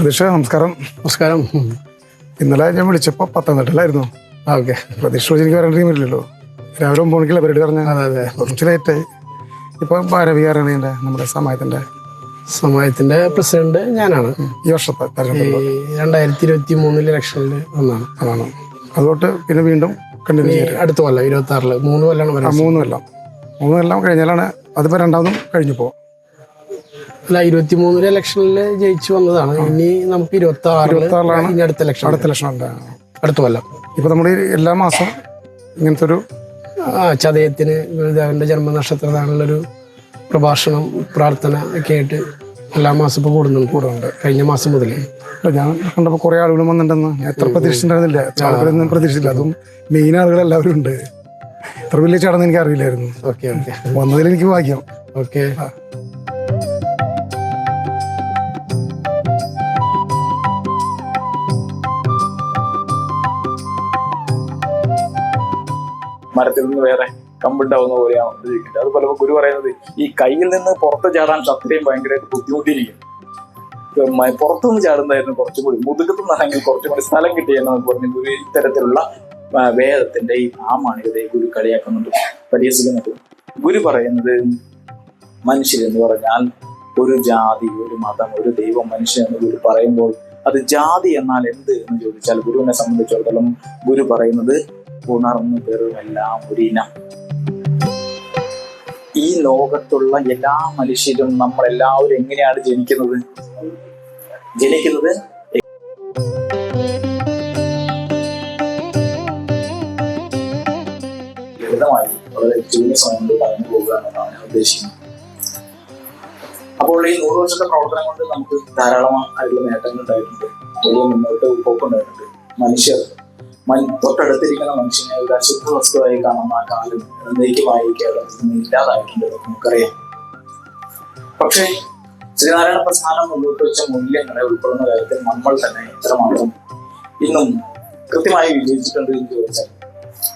പ്രതീക്ഷ നമസ്കാരം. നമസ്കാരം. ഇന്നലെ ഞാൻ വിളിച്ചപ്പോൾ പത്തനംതിട്ടയിലായിരുന്നു. ഓക്കെ. പ്രതീക്ഷ എനിക്ക് വരേണ്ട ടീമില്ലല്ലോ രാവിലെ ഒമ്പത് മണിക്കുള്ള പരിപാടി പറഞ്ഞ അതെ അതെ. കുറച്ച് ലേറ്റായി ഇപ്പൊ ഭാരവികാരാണ് എന്റെ നമ്മുടെ സമയത്തിന്റെ? സമയത്തിന്റെ പ്രസിഡന്റ് ഞാനാണ്. ഈ വർഷത്തെ തെരഞ്ഞെടുപ്പ് രണ്ടായിരത്തി ഇരുപത്തി മൂന്നിൽ ഇലക്ഷനിൽ ഒന്നാണ് അതാണ് അതുകൊണ്ട് പിന്നെ വീണ്ടും കണ്ടിന്യൂ ചെയ്യും. അടുത്ത കൊല്ലം ഇരുപത്തി ആറിൽ മൂന്ന് ആ വരുന്നത് മൂന്ന് കൊല്ലം. മൂന്ന് കൊല്ലം കഴിഞ്ഞാലാണ് അതിപ്പോ രണ്ടാമതും കഴിഞ്ഞപ്പോ അല്ല ഇരുപത്തി മൂന്നിൽ ഇലക്ഷനിൽ ജയിച്ചു വന്നതാണ്. ഇനി നമുക്ക് ഇരുപത്തി ആറിലാണ് ഇനി അടുത്ത ഇലക്ഷൻ അടുത്ത ഇലക്ഷൻ ഉണ്ട്. അടുത്ത കൊല്ലം. ഇപ്പൊ നമ്മൾ എല്ലാ മാസം ഇങ്ങനത്തെ ഒരു ചതയത്തിന് ഗുരുദേവന്റെ ജന്മനക്ഷത്രത്തിലുള്ളൊരു പ്രഭാഷണം പ്രാർത്ഥന ഒക്കെ ആയിട്ട് എല്ലാ മാസം ഇപ്പൊ കൂടുന്നുണ്ട് കൂടുന്നുണ്ട്. കഴിഞ്ഞ മാസം മുതൽ ഞാൻ കണ്ടപ്പോ കുറെ ആളുകളും വന്നിട്ടുണ്ടെന്ന്. എത്ര പ്രതീക്ഷിച്ചിട്ടുണ്ടായിരുന്നില്ല. ആളുകളൊന്നും പ്രതീക്ഷിച്ചില്ല. അതും മെയിൻ ആളുകൾ എല്ലാവരും ഉണ്ട്. ഇത്ര വലിയ ചടങ്ങ് എനിക്ക് അറിയില്ലായിരുന്നു ഓക്കെ ഓക്കെ. വന്നതിൽ എനിക്ക് ഭാഗ്യം. ഓക്കെ. മരത്തിൽ നിന്ന് വേറെ കമ്പുണ്ടാവുന്ന പോലെയാണ് ഇത് ഇരിക്കുന്നത്. അതുപോലെ ഇപ്പൊ ഗുരു പറയുന്നത് ഈ കയ്യിൽ നിന്ന് പുറത്ത് ചാടാൻ അത്രയും ഭയങ്കരമായിട്ട് മ- പുറത്തുനിന്ന് ചാടുന്നതായിരുന്നു കുറച്ചും കൂടി. മുതുകത്തു നിന്നാണെങ്കിൽ കുറച്ചും കൂടി സ്ഥലം കിട്ടിയെന്ന് പറഞ്ഞു. ഗുരു ഇത്തരത്തിലുള്ള വേദത്തിന്റെ ഈ പ്രാമാണികതയെ ഗുരു കളിയാക്കുന്നുണ്ട്. പരിഹസിക്കുന്നുണ്ട് ഗുരു പറയുന്നത് മനുഷ്യരെന്ന് പറഞ്ഞാൽ ഒരു ജാതി ഒരു മതം ഒരു ദൈവം മനുഷ്യൻ എന്ന് ഗുരു പറയുമ്പോൾ അത് ജാതി എന്നാൽ എന്ത് എന്ന് ചോദിച്ചാൽ ഗുരുവിനെ സംബന്ധിച്ചിടത്തോളം ഗുരു പറയുന്നത് പെറുമെല്ലാം ഒരു ഇനം. ഈ ലോകത്തുള്ള എല്ലാ മനുഷ്യരും നമ്മൾ എല്ലാവരും എങ്ങനെയാണ് ജനിക്കുന്നത്? ജനിക്കുന്നത് ലളിതമായി വളരെ ചുരുങ്ങിയ സമയം കൊണ്ട് പറഞ്ഞു പോകുക എന്നാണ് ഞാൻ ഉദ്ദേശിക്കുന്നത്. അപ്പോൾ ഈ നൂറ് വർഷത്തെ പ്രവർത്തനം കൊണ്ട് നമുക്ക് ധാരാളമായിട്ടുള്ള നേട്ടങ്ങൾ ഉണ്ടായിട്ടുണ്ട് വലിയ മുന്നോട്ട് പോക്കുണ്ടായിട്ടുണ്ട് മനുഷ്യർ തൊട്ടടുത്തിരിക്കുന്ന മനുഷ്യനെ ഒരു അശുദ്ധ വസ്തുവായി കാണുന്ന ആ കാലം എന്നേക്കുമായി നിന്ന് ഇല്ലാതായിട്ടുണ്ട്. നമുക്കറിയാം. പക്ഷേ ശ്രീനാരായണ പ്രസ്ഥാനം മുന്നോട്ട് വെച്ച മൂല്യങ്ങളെ ഉൾപ്പെടുന്ന കാര്യത്തിൽ നമ്മൾ തന്നെ എത്രമാത്രം ഇന്നും കൃത്യമായി വിജയിച്ചിട്ടുണ്ട് എന്ന് ചോദിച്ചാൽ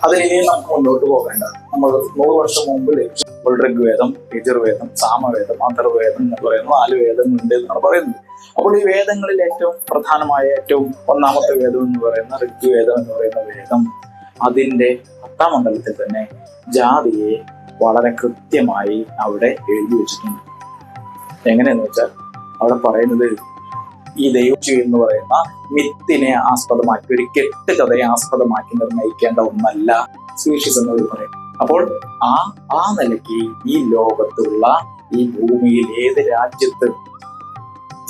അതിനിയും നമുക്ക് മുന്നോട്ട് പോകേണ്ട. നമ്മൾ നൂറ് വർഷം മുമ്പ് ലക്ഷ്യം ഋഗ്വേദം യജുർവേദം സാമവേദം അന്തർവേദം എന്ന് പറയുന്ന നാല് വേദങ്ങളുണ്ട് എന്നാണ് പറയുന്നത്. അപ്പോൾ ഈ വേദങ്ങളിൽ ഏറ്റവും പ്രധാനമായ ഏറ്റവും ഒന്നാമത്തെ വേദം എന്ന് പറയുന്ന ഋഗ്വേദം എന്ന് പറയുന്ന വേദം അതിന്റെ പത്താം മണ്ഡലത്തിൽ തന്നെ ജാതിയെ വളരെ കൃത്യമായി അവിടെ എഴുതി വെച്ചിട്ടുണ്ട്. എങ്ങനെയെന്ന് വെച്ചാൽ അവിടെ പറയുന്നത് ഈ ദൈവച്ചി എന്ന് പറയുന്ന മിത്തിനെ ആസ്പദമാക്കി ഒരു കെട്ട് കഥയെ ആസ്പദമാക്കി നിർണയിക്കേണ്ട ഒന്നല്ല സ്പീഷീസ് എന്ന് പറയും. അപ്പോൾ ആ ആ നിലയ്ക്ക് ഈ ലോകത്തുള്ള ഈ ഭൂമിയിൽ ഏത് രാജ്യത്ത്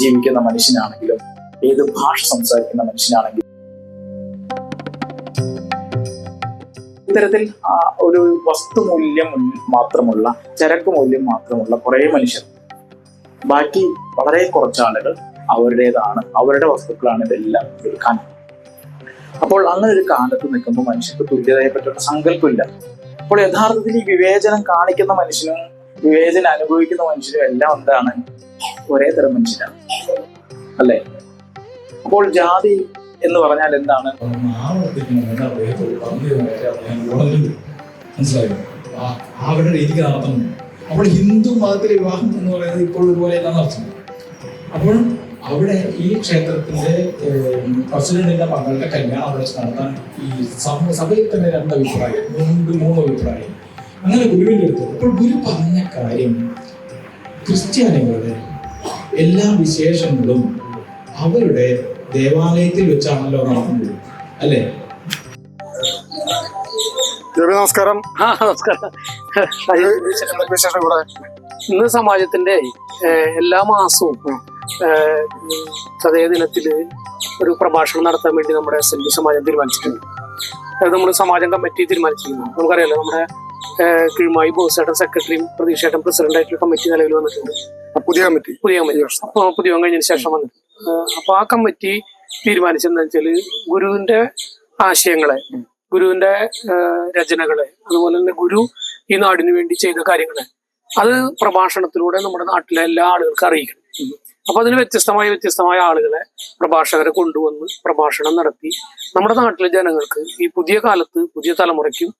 ജീവിക്കുന്ന മനുഷ്യനാണെങ്കിലും ഏത് ഭാഷ സംസാരിക്കുന്ന മനുഷ്യനാണെങ്കിലും. ഇത്തരത്തിൽ ഒരു വസ്തുമൂല്യം മാത്രമുള്ള ചരക്ക് മൂല്യം മാത്രമുള്ള കുറെ മനുഷ്യർ. ബാക്കി വളരെ കുറച്ച് ആളുകൾ അവരുടേതാണ് അവരുടെ വസ്തുക്കളാണ് ഇതെല്ലാം വിൽക്കാൻ. അപ്പോൾ അങ്ങനെ ഒരു കാലത്ത് നിൽക്കുമ്പോൾ മനുഷ്യർക്ക് തുല്യതയെ പറ്റുന്ന സങ്കല്പമില്ല. അപ്പോൾ യഥാർത്ഥത്തിൽ ഈ വിവേചനം കാണിക്കുന്ന മനുഷ്യനും വിവേചനം അനുഭവിക്കുന്ന മനുഷ്യനും എല്ലാം എന്താണ്? ഒരേ തരം മനുഷ്യരാണ്. അല്ലേ? അപ്പോൾ ജാതി എന്ന് പറഞ്ഞാൽ എന്താണ്? മനസ്സിലായോ അപ്പോൾ ഹിന്ദു മതത്തിലെ വിവാഹം എന്ന് പറയുന്നത് ഇപ്പോൾ ഇതുപോലെ നടത്തുന്നു. അപ്പോൾ അവിടെ ഈ ക്ഷേത്രത്തിന്റെ പ്രസിഡന്റിന്റെ മകളുടെ കല്യാണം അവിടെ നടത്താൻ ഈ സഭ സഭയിൽ തന്നെ രണ്ട് അഭിപ്രായം മൂന്ന് മൂന്ന് അഭിപ്രായം. അങ്ങനെ ഗുരുവിന്റെ അടുത്ത്. അപ്പോൾ ഗുരു പറഞ്ഞ കാര്യം ക്രിസ്ത്യാനികളുടെ എല്ലാ വിശേഷങ്ങളും അവരുടെ ദേവാലയത്തിൽ വെച്ചാണല്ലോ നടക്കുന്നത്. അല്ലേ? നമസ്കാരം. ഇന്ന് സമാജത്തിന്റെ എല്ലാ മാസവും ചതയ ദിനത്തിൽ ഒരു പ്രഭാഷണം നടത്താൻ വേണ്ടി നമ്മുടെ എസ് എൻ ബി സമാജം തീരുമാനിച്ചിട്ടുണ്ട്. അത് നമ്മുടെ സമാജം കമ്മിറ്റി തീരുമാനിച്ചിട്ടുണ്ട് നമുക്കറിയാലോ നമ്മുടെ ഏഹ്, ബോസ് ബോസേട്ടൻ സെക്രട്ടറിയും പ്രതീക്ഷേട്ടൻ പ്രസിഡന്റ് ആയിട്ടുള്ള കമ്മിറ്റി നിലവിൽ വന്നിട്ടുണ്ട്. പുതിയ കമ്മിറ്റി. പുതിയ കമ്മിറ്റി. പുതിയ കഴിഞ്ഞതിന് ശേഷം വന്നിട്ട് അപ്പൊ ആ കമ്മിറ്റി തീരുമാനിച്ചെന്താ വെച്ചാൽ ഗുരുവിന്റെ ആശയങ്ങളെ ഗുരുവിന്റെ രചനകളെ അതുപോലെ തന്നെ ഗുരു ഈ നാടിന് വേണ്ടി ചെയ്ത കാര്യങ്ങളെ അത് പ്രഭാഷണത്തിലൂടെ നമ്മുടെ നാട്ടിലെ എല്ലാ ആളുകൾക്കും അറിയിക്കണം. അപ്പൊ അതിന് വ്യത്യസ്തമായ വ്യത്യസ്തമായ ആളുകളെ പ്രഭാഷകരെ കൊണ്ടുവന്ന് പ്രഭാഷണം നടത്തി. നമ്മുടെ നാട്ടിലെ ജനങ്ങൾക്ക് ഈ പുതിയ കാലത്ത് പുതിയ തലമുറയ്ക്കും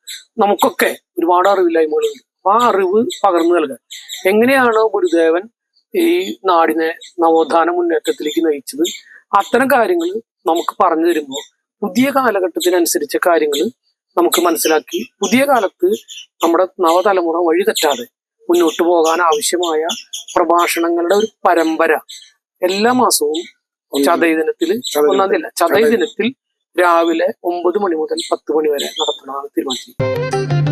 നമുക്കൊക്കെ ഒരുപാട് അറിവില്ലായ്മകളുണ്ട്. അപ്പൊ ആ അറിവ് പകർന്നു നൽകാൻ. എങ്ങനെയാണ് ഗുരുദേവൻ ഈ നാടിനെ നവോത്ഥാന മുന്നേറ്റത്തിലേക്ക് നയിച്ചത്. അത്തരം കാര്യങ്ങൾ നമുക്ക് പറഞ്ഞു തരുമ്പോൾ പുതിയ കാലഘട്ടത്തിനനുസരിച്ച കാര്യങ്ങൾ നമുക്ക് മനസ്സിലാക്കി പുതിയ കാലത്ത് നമ്മുടെ നവതലമുറ വഴി തെറ്റാതെ മുന്നോട്ട് പോകാൻ ആവശ്യമായ പ്രഭാഷണങ്ങളുടെ ഒരു പരമ്പര എല്ലാ മാസവും ചതയ ദിനത്തിൽ ഒന്നാം തീയതി അല്ല ചതയ ദിനത്തിൽ രാവിലെ ഒമ്പത് മണി മുതൽ പത്ത് മണി വരെ നടത്തണമെന്ന് തീരുമാനിച്ചു